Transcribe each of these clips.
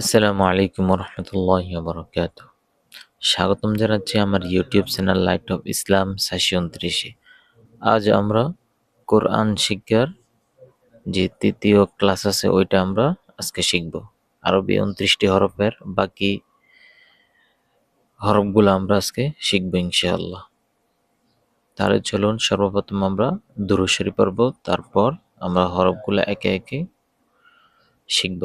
আসসালামু আলাইকুম রহমতুল্লাহ বরকাত স্বাগতম জানাচ্ছি আমার YouTube channel light of Islam সাশি উনত্রিশে আজ আমরা কোরআন শিক্ষার যে তৃতীয় ক্লাস আছে, ওইটা আমরা আজকে শিখব। আরবি উনত্রিশটি হরফের বাকি হরফগুলো আমরা আজকে শিখব ইনশাআল্লাহ। তাহলে চলুন সর্বপ্রথম আমরা দুরুশরী পড়ব, তারপর আমরা হরফগুলো একে একে শিখব।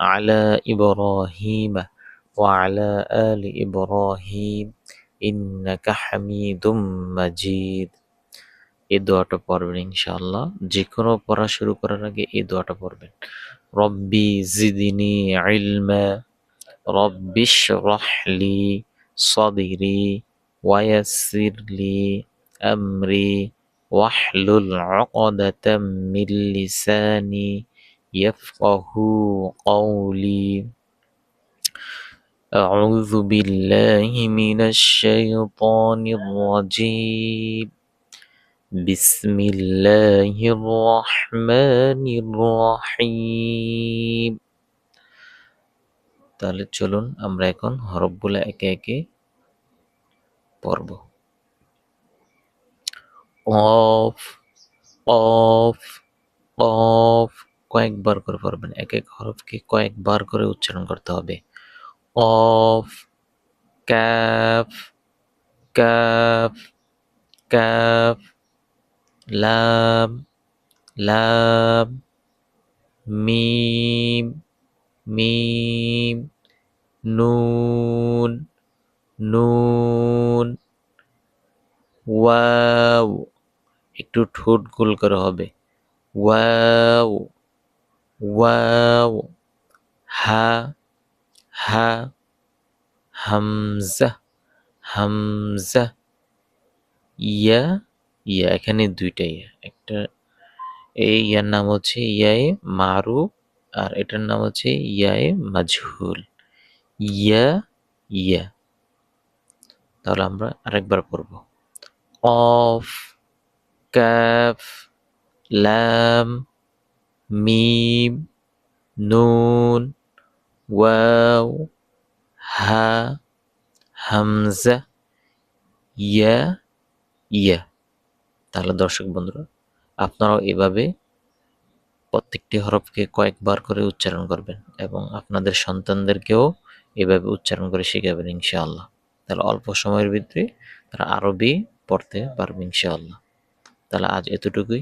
على إبراهيم وعلى آل إبراهيم إنك حميد مجيد এই দোয়াটা পড়বেন ইনশাআল্লাহ যে কোনো পড়া শুরু করার আগে এই দোয়াটা পড়বেন রব্বি জিদিনি ইলমা রব্বি শরহলি সদিরি ওয়াসিরলি আমরি ওয়াহলুল উকদাতাম মিন লিসানি يفقه قولي أعوذ بالله من الشيطان الرجيم بسم الله الرحمن الرحيم তাহলে চলুন আমরা এখন হরফগুলো একে একে পড়ব অফ অফ অফ কয়েকবার করে পড়বেন, এক এক হরফকে কয়েকবার করে উচ্চারণ করতে হবে। অফ, ক্যাফ ক্যাফ ক্যাফ, লাম লাম, মিম মিম, নুন নুন, ওয়াও, একটু ঠোঁট গোল করে হবে। ওয়াও। ওয়াও হা হা হামজা হামজা ইয়া ইয়া এখানে দুইটা ইয়া একটা এই ইয়ার নাম হচ্ছে ইয়ায়ে মারুফ, আর এটার নাম হচ্ছে ইয়ায়ে মাজহুল। ইয়া ইয়া। তাহলে আমরা আরেকবার পড়ব। অফ কাফ লাম মিম, নুন, ওয়াও, হা, হামজা, ইয়া ইয়া। তাহলে দর্শক বন্ধুরা, আপনারাও এভাবে প্রত্যেকটি হরফকে কয়েকবার করে উচ্চারণ করবেন এবং আপনাদের সন্তানদেরকেও এভাবে উচ্চারণ করে শেখাবেন ইনশাআল্লাহ। তাহলে অল্প সময়ের ভিতরে তারা আরবি পড়তে পারবে ইনশাআল্লাহ। তাহলে আজ এতটুকুই।